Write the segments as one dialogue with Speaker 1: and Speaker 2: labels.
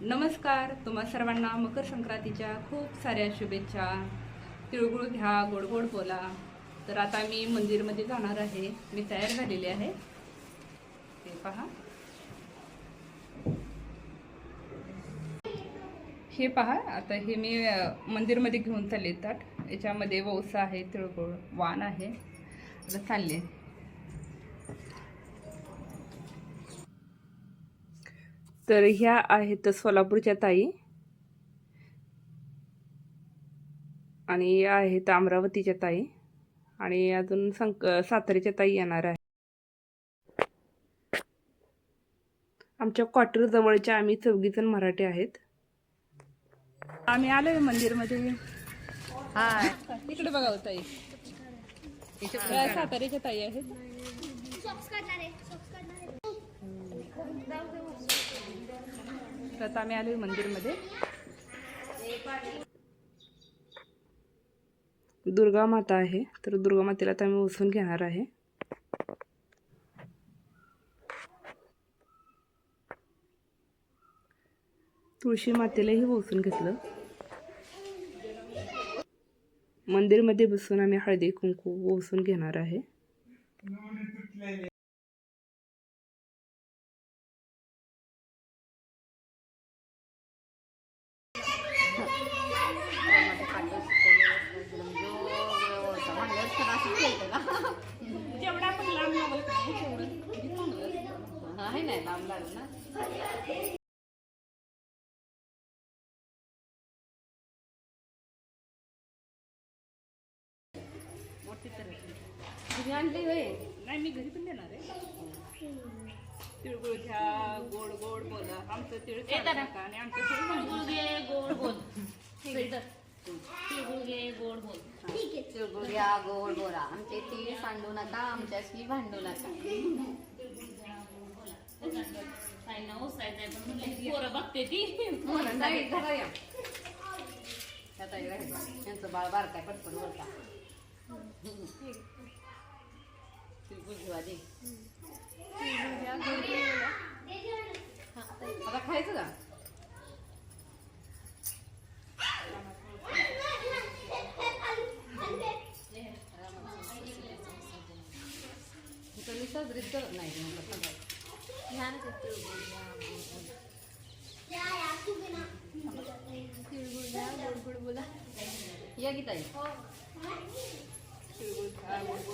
Speaker 1: नमस्कार तुम्हा सर्वांना मकर संक्रांतीच्या खूप साऱ्या शुभेच्छा. तिळगुळ घ्या गोड गोड बोला. तर आता मी मंदिरमध्ये जाणार आहे. मी तयार झालेली आहे. हे पहा. हे पहा आता हे मी मंदिरमध्ये घेऊन चालले ताट याच्यामध्ये वौसा आहे तिळगुळ वाण आहे. आता चालले. तर ह्या आहेत सोलापूरच्या ताई. आणि या आहेत अमरावतीच्या ताई. आणि अजून संक साताऱ्याच्या ताई येणार आहे आमच्या क्वार्टर जवळच्या आम्ही चौघीजण मराठी आहेत. आम्ही आलोय मंदिरमध्ये. इकडे बघा हो ताई. या साताऱ्याच्या ताई आहेत. तर आता आम्ही आलो मंदिरमध्ये. दुर्गा माता आहे तर दुर्गा मातेला आता आम्ही उचलून घेणार आहे. तुळशी मातेलाही ओसून घेतलं. मंदिरमध्ये बसून आम्ही हळदी कुंकू ओसून घेणार आहे.
Speaker 2: ना तुझी आणली होय.
Speaker 1: नाही मी घरी पण देणार आहे. तिळगुळ घ्या गोड गोड बोला. आमचं तिळ. नका आणि आमचं.
Speaker 2: तिळगुळ घे गोड बोल. तिळगुळ घे गोड बोल. तिळगुळ घ्या गोड बोला. आमचे तीळ सांडू नका आमच्याशी भांडू नका
Speaker 3: पोरं बघते ती
Speaker 2: म्हणून नाही, घरा या. त्या ताई राहिल्या. यांचं बाळ बारकाय पटपट बोलता आता खायचं का इथं मी साजरीच करत नाही म्हटलं सगळं. या की ताई
Speaker 1: तिळगुळ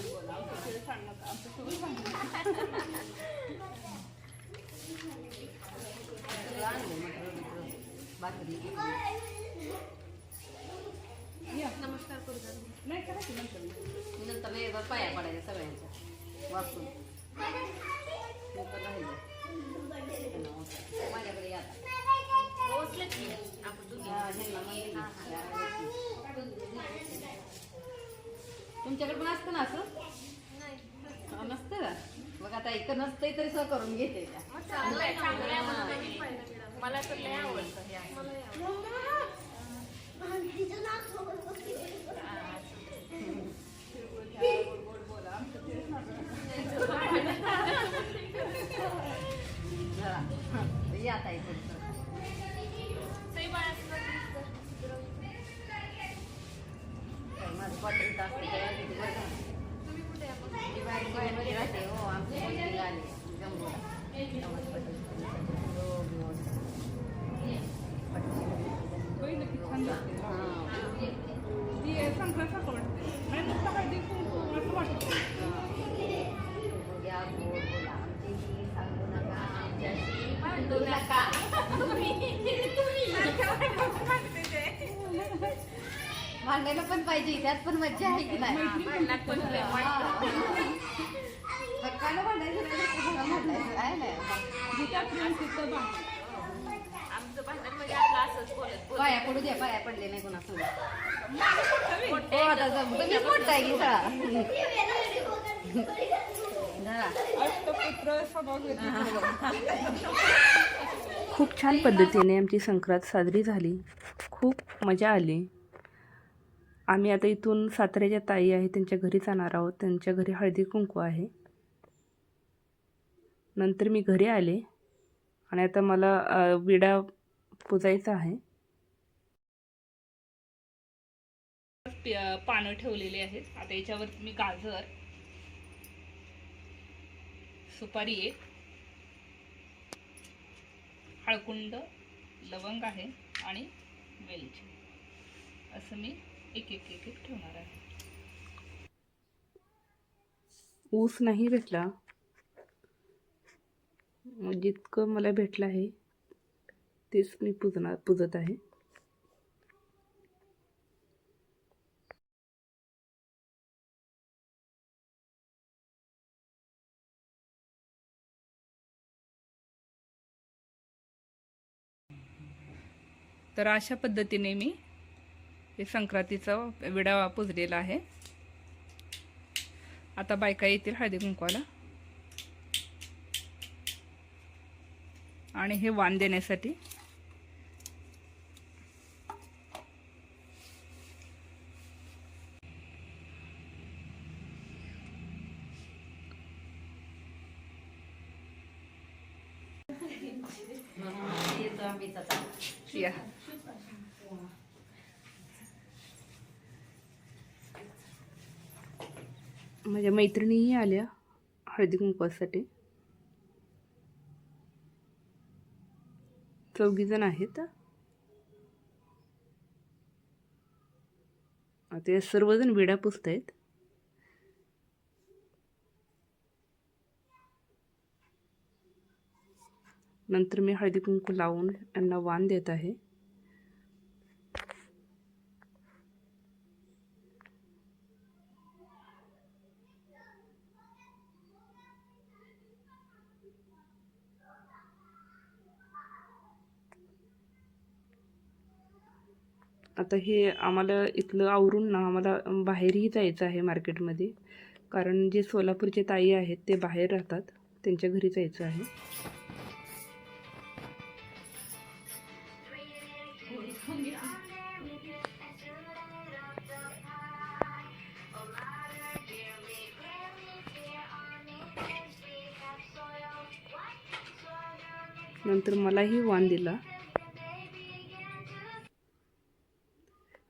Speaker 1: बोला आमचं आमचं सगळं
Speaker 2: आणलं मटर भाकरी
Speaker 1: नमस्कार करू नाही करा की? नंतर
Speaker 2: नंतर नाही पाया पडायच्या सगळ्यांच्या. वाचून. राहिलं माझ्याकडे या आता. हा, तुमच्याकडे पण असतं ना असं नसतं का बघ आता एक नसतंय तरी सह करून घेते त्या.
Speaker 3: मला तर लय आवडतं
Speaker 2: भांडायला पण पाहिजे त्यात पण मज्जा आहे की नाही?
Speaker 3: भांडणात पण प्रेम वाटतं.
Speaker 2: हक्कानं भांडायचं नाही तर कुणाला भांडायचं आहे. नाही
Speaker 1: जिथं प्रेम तिथं बा
Speaker 3: आमचं भांडण म्हणजे आपलं असंच बोलत बोलत.
Speaker 2: पाया पडू द्या पाया पडले नाही कोणा सांग
Speaker 3: मोठे
Speaker 2: हो आता. जम- तुम्हीच मोठा आहे की सळा धरा.
Speaker 1: अष्टपुत्र सभागती
Speaker 4: खूप छान पद्धतीने आमची संक्रांत साजरी झाली. खूप मजा आली. आम्ही आता इथून साताऱ्याच्या ताई आहे त्यांच्या घरी जाणार आहोत. त्यांच्या घरी हळदी कुंकू आहे. नंतर मी घरी आले आणि आता मला विडा पुजायचं आहे.
Speaker 1: पानं ठेवलेली आहेत. आता याच्यावर मी गाजर सुपारी एक हळकुंड लवंग आहे आणि वेलची. असं मी एक एक एक एक ठेवणार आहे.
Speaker 4: ऊस नाही भेटला. जितकं मला भेटलं आहे तेच मी पुजणार पुजत आहे.
Speaker 1: तर अशा पद्धतीने मी हे संक्रांतीचा विडा पुजलेला आहे. आता बायका येतील हळदी कुंकवाला. आणि हे वाण देण्यासाठी. या.
Speaker 4: माझ्या मैत्रिणीही आल्या हळदी कुंकवासाठी. चौघीजण आहेत. आता या सर्वजण विडा पुसत आहेत. नंतर मी हळदी कुंकू लावून यांना वाण देत आहे. आता हे आम्हाला इथलं आवरून ना आम्हाला बाहेरही जायचं आहे मार्केटमध्ये. कारण जे सोलापूरचे ताई आहेत ते बाहेर राहतात. त्यांच्या घरी जायचं आहे. नंतर मलाही वाण दिला.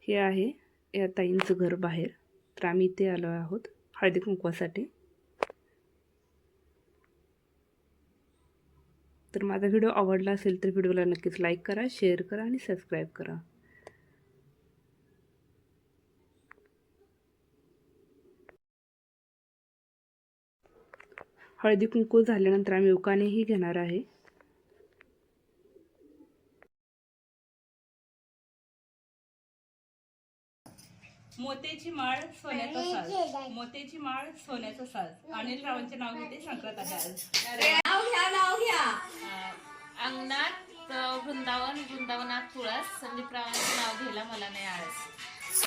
Speaker 4: हे आहे या ताईंचं घर बाहेर. तर आम्ही इथे आलो आहोत हळदी कुंकवासाठी. तर माझा व्हिडिओ आवडला असेल तर व्हिडिओला नक्कीच लाईक करा शेअर करा आणि सबस्क्राईब करा. हळदी कुंकू झाल्यानंतर आम्ही उकानेही घेणार आहे.
Speaker 1: मोत्याची माळ सोन्याचा साज. मोत्याची माळ सोन्याचा साज. अनिल रावांचे नाव घेते संक्रांत आहे आज.
Speaker 3: अंगणात अं, वृंदावन वृंदावनात तुळस संदीप रावांचं नाव घ्यायला मला नाही आळस.